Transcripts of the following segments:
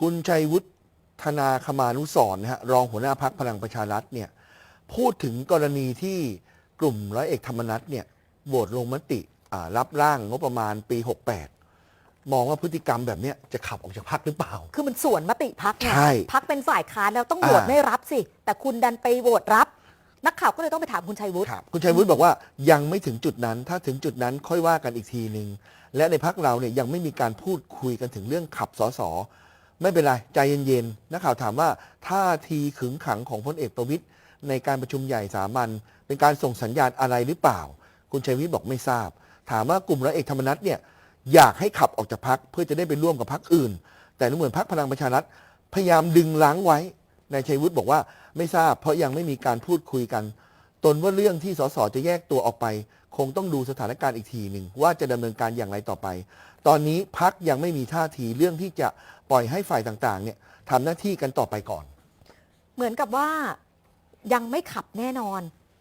คุณชัยวุฒิธนาคมานุสรณ์นะฮะรองหัวหน้าพักพลังประชารัฐเนี่ยพูดถึงกรณีที่กลุ่มร้อยเอกธรรมนัฐเนี่ยโหวตลงมติอ่ารับร่างงบประมาณปี 68 มองว่าพฤติกรรมแบบเนี้ยจะขับออกจากพักหรือเปล่า คือมันสวนมติพักไงใช่พักเป็นฝ่ายค้านแล้วต้องโหวตอ่าไม่รับสิ แต่คุณดันไปโหวตรับ นักข่าวก็เลยต้องไปถามคุณชัยวุฒิครับคุณชัยวุฒิบอกว่ายังไม่ถึงจุดนั้น ถ้าถึงจุดนั้นค่อยว่ากันอีกทีหนึ่งและในพักเราเนี่ยยังไม่มีการพูดคุยกันถึงเรื่องขับสส ไม่เป็นไร ใจเย็นๆนักข่าวถามว่าท่าทีขึงขังของพลเอกประวิตยในการประชุมใหญ่สามัญเป็นการส่งสัญญาณอะไรหรือเปล่า คุณชัยวุฒิบอกไม่ทราบ ถามว่ากลุ่มร้อยเอกธรรมนัฐเนี่ยอยากให้ขับออกจากพักเพื่อจะได้ไปร่วมกับพักอื่น แต่ดูเหมือนพักพลังประชารัฐพยายามดึงล้างไว้นายชัยวุฒิบอกว่าไม่ทราบ เพราะยังไม่มีการพูดคุยกัน ตนว่าเรื่องที่สสจะแยกตัวออกไป คงต้องดูสถานการณ์อีกทีหนึ่งว่าจะดำเนินการอย่างไรต่อไป ตอนนี้พักยังไม่มีท่าทีเรื่องที่จะปล่อยให้ฝ่ายต่างๆเนี่ยทำหน้าที่กันต่อไปก่อน เหมือนกับว่ายังไม่ขับแน่นอน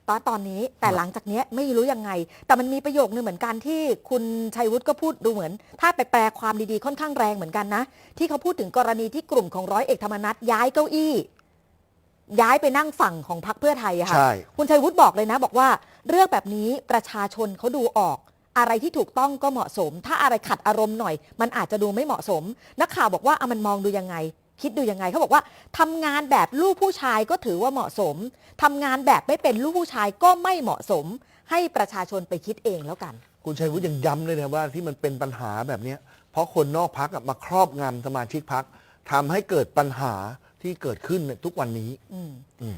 ตอนตอนนี้แต่หลังจากนี้ไม่รู้ยังไง แต่มันมีประโยคนึงเหมือนกันที่คุณชัยวุฒิก็พูดดูเหมือน ถ้าไปแปลความดีๆค่อนข้างแรงเหมือนกันนะ ที่เขาพูดถึงกรณีที่กลุ่มของร้อยเอกธรรมนัฐย้ายเก้าอี้ ย้ายไปนั่งฝั่งของพรรคเพื่อไทยอะค่ะ ใช่ คุณชัยวุฒิบอกเลยนะ บอกว่าเรื่องแบบนี้ประชาชนเขาดูออก อะไรที่ถูกต้องก็เหมาะสม ถ้าอะไรขัดอารมณ์หน่อย มันอาจจะดูไม่เหมาะสม นักข่าวบอกว่าเอามันมองดูยังไง คิดดูยังไงเขาบอกว่าทำงานแบบลูกผู้ชายก็ถือว่าเหมาะสมทำงานแบบไม่เป็นลูกผู้ชายก็ไม่เหมาะสม ให้ประชาชนไปคิดเองแล้วกัน คุณชัยวุฒิยังย้ำเลยนะว่าที่มันเป็นปัญหาแบบเนี้ยเพราะคนนอกพักมาครอบงำสมาชิกพักทำให้เกิดปัญหา ที่เกิดขึ้นในทุกวันนี้ อืมอืม